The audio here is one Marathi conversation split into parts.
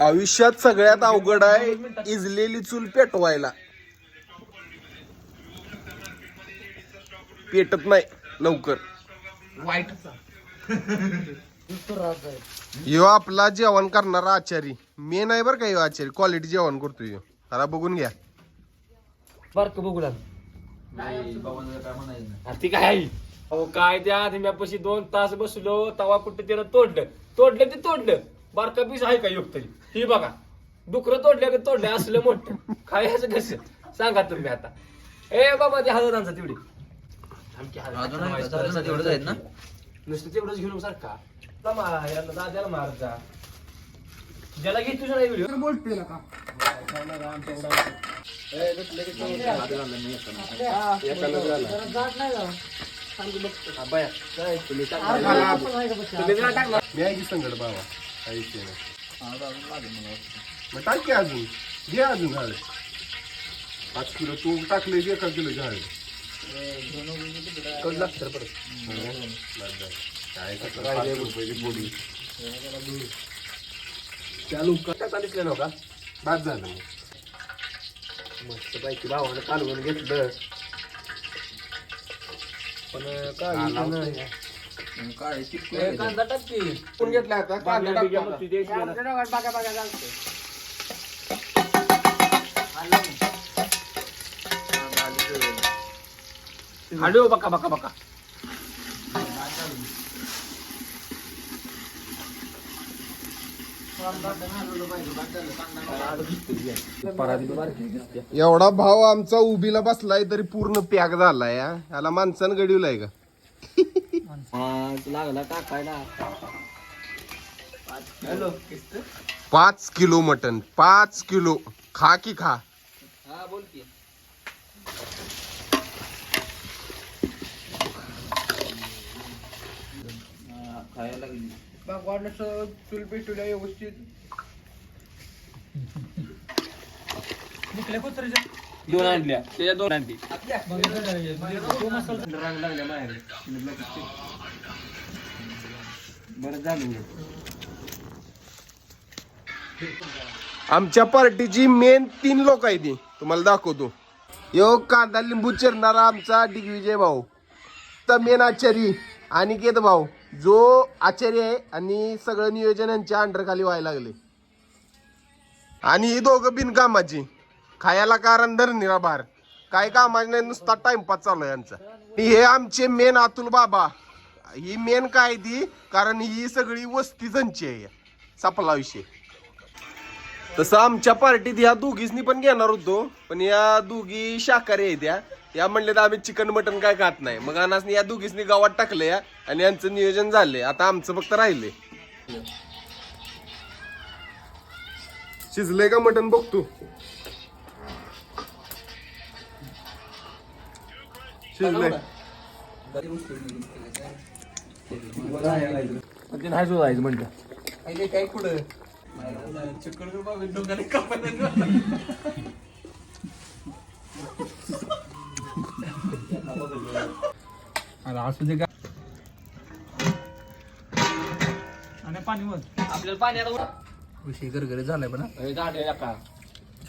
आयुष्यात सगळ्यात अवघड आहे इजलेली चूल पेटवायला. पेटत नाही लवकर. वाईट यो आपला जेवण करणारा आचारी. मी नाही बरं का यो आचारी. क्वालिटी जेवण करतोय यो. जरा बघून घ्या. बारक बघू ती काय आहे? अहो काय त्या आधीम्यापाशी दोन तास बसलो तवा कुठं तिला तोडलं? तोडलं ते तोडलं. बारका पीस आहे का युक्त? ही बघा. डुकरं तोडलं का तोडलं असलं मोठं. खायचं कसं? सांगा तुम्ही आता. ए बाबा ते आणजा तेवढी. तेवढंच आहेत ना? नुसतं तेवढंच घेऊन सारखा दाद्याला मार जा. ज्याला घेत तुझ्या नाही व्हिडिओ. बोलते का? तुम्ही जरा टाकला मी आहे की संकट बाबा? काही नाही. मग टाक अजून. घे अजून झाड. पाच किलो तू टाकले की एका किलो झाड? कधी लागतं परत. काय पाच रुपयाची पोळी त्या लोकांना चालिसले नव्हता बाद झालं. मस्त पैकी भावानं कालवून घेतलं. पण काय काय कांदा. कोण घेतला आता? कांदा टाकतो. बागा बागा हाडो बका बका बका. एवढा भाव आमचा उभीला बसलाय तरी पूर्ण पॅक झालाय. याला माणसानं गडिवलाय का? लागला टाकायला. हॅलो पाच किलो मटन पाच किलो. खा की खा. हा बोल की. खायला लागली. मग वाटलं चूल पेटूला व्यवस्थित. दोन आणल्या. त्याच्या दोन आणली. राग लागल्या बाहेर बरं झालं आमच्या पार्टीची मेन तीन लोक आहे ती तुम्हाला दाखवतो. यो कांदा लिंबू चिरणारा आमचा दिग्विजय भाऊ. तर मेन आचारी अनिकेत भाऊ. जो आचार्य आहे आणि सगळं नियोजन यांच्या व्हायला लागले. आणि ही दोघं बिनकामाची. खायला कारण धरणीला बाहेर काय कामाची नाही नुसता टाइमपास चालू आहे यांचा. हे आमचे मेन अतुल बाबा. ही मेन काय ती? कारण ही सगळी वस्ती त्यांची आहे. सपला विषय. तसं आमच्या पार्टीत ह्या दोघीसनी पण घेणार होतो. पण या दोघी शाकाहारी आहेत या. या म्हणले तर आम्ही चिकन मटन काय खात नाही. मग अनासनी या दोघीसनी गावात टाकले या आणि यांचं नियोजन झालंय. आता आमचं फक्त राहिले शिजलंय का मटन बघतो नाही शोधायचं म्हणतं काय काय कुठं? आपल्याला पाणी आता विषय गरगरीत झालाय पण का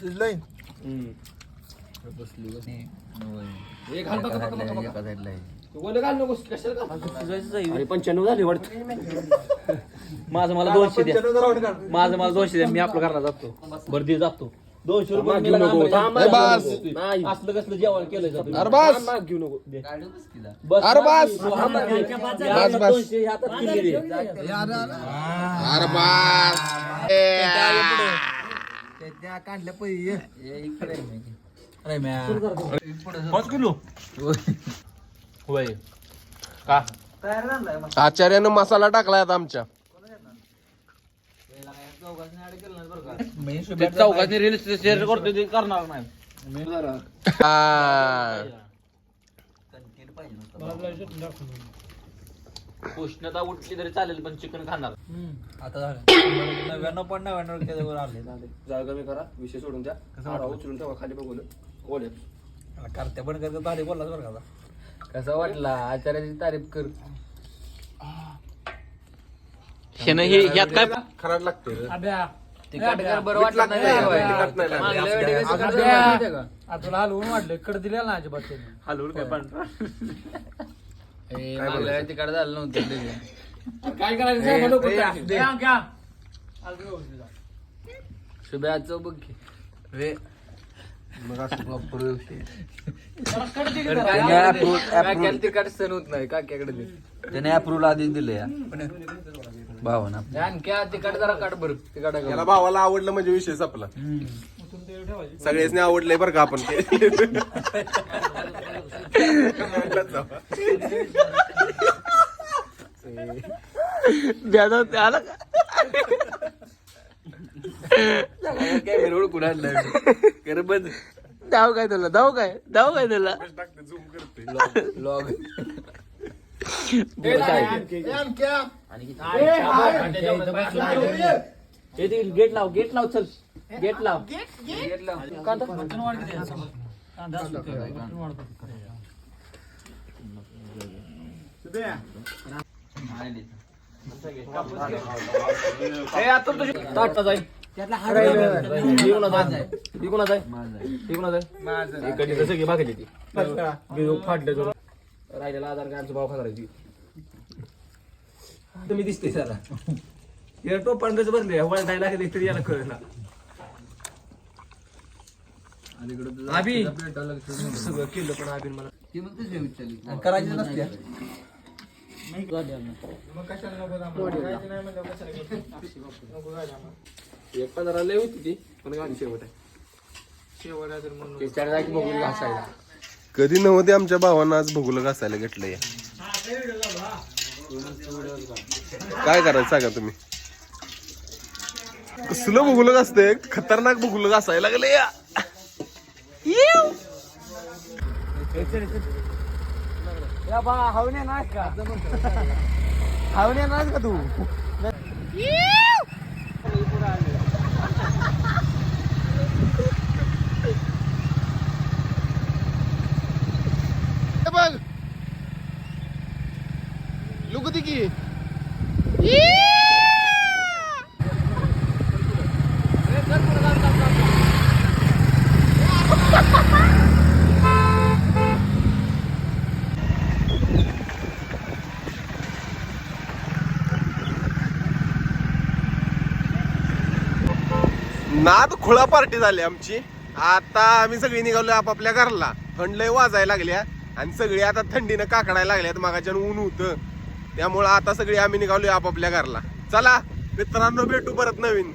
शिजलंय? पंच्याण्णव झाले वाटत. माझं मला दोनशे द्या. माझं मला दोनशे द्या. मी आपलं करणार जातो. बर्दी जातो. दोनशे रुपये. असलं कसलं जेवण केलं जातं अरे बस. थांब, माग घेऊ नको. दे. गाडी बस तिला. बस अरे बस. माग घे. बस, या बस. दोनशे हातात किल्ली दे. अरे बास. ए, त्या- त्या काढल्या पै इकडे आहे मी. अरे म्या. पुढं पाच किलो? होय. का आचार्यानं मसाला टाकलाय आता आमच्या रील्स शेअर करतो ते करणार नाही हा. उष्णता उठली तरी चालेल पण चिकन खाणार. आता झालं. नव्याण्णव पॉईंट नव्याण्णव टक्के आले. जागा कमी करा विषय सोडून द्या. कसं उचलून ठेवा खाली बघून. ओले करत्या पण करत भारी बोललाच बरं का. कसा वाटला? आचार्याची तारीफ कर. हे ह्यात काय खराब लागते. बरं नाही तुला हलवून वाटलं इकडे दिलेला ना अजिबात हलवून काय पांढरा? झालं नव्हतं. काय ए, ए. असू दे. बघ की. रे मग असं त्याने approve- काक्याला सण होत नाही. काक्याकडे दे. त्याने अप्रूव्हल आधी दिलं या. भावना आणखी तिखट जरा काढ बरं. याला भावाला आवडलं म्हणजे विषय संपला. सगळ्यासनी आवडलंय बरं का आपण कॅमेरा ओळखून आणलं कर बंद धाव काय? तुला धाव काय धाव काय तुला लॉग गेट लाव गेट लाव चल. गेट लाव. मटण वाढ किती आहे? याचं? कांदा असतो ते. मटण वाढ किती? आहे? जाईल ती. जरा. राहिलेला आधार कार्डचा भाव खाणारायची तुम्ही दिसते त्याला. हे टोपण कसं बसले वळदायला लागले तरी याला कळलं आबी! सगळं केलं पण आबीन मला. करायची नसते. एक पंधरा लय होती ती पण गाडी शेवट आहे. ते चार जागी बघून घासायला. कधी नव्हते आमच्या भावांना आज भोगलं घासायला घेतलंय. काय करायचं सांगा तुम्ही? कसलं भोगलं घासतंय? खतरनाक भोगलं घासायला लागले या. हावणे ना का? हावणे ना का तू? बघ. लुकती की. नाद खुळा पार्टी झाली आमची. आता आम्ही सगळी निघालो आपापल्या घरला. थंड लय वाजायला लागल्या. आणि सगळी आता थंडीनं काकडायला लागल्यात मागाच्या ऊन होतं. त्यामुळं आता सगळी आम्ही निघालो आपापल्या घरला. चला मित्रांनो भेटू परत नवीन.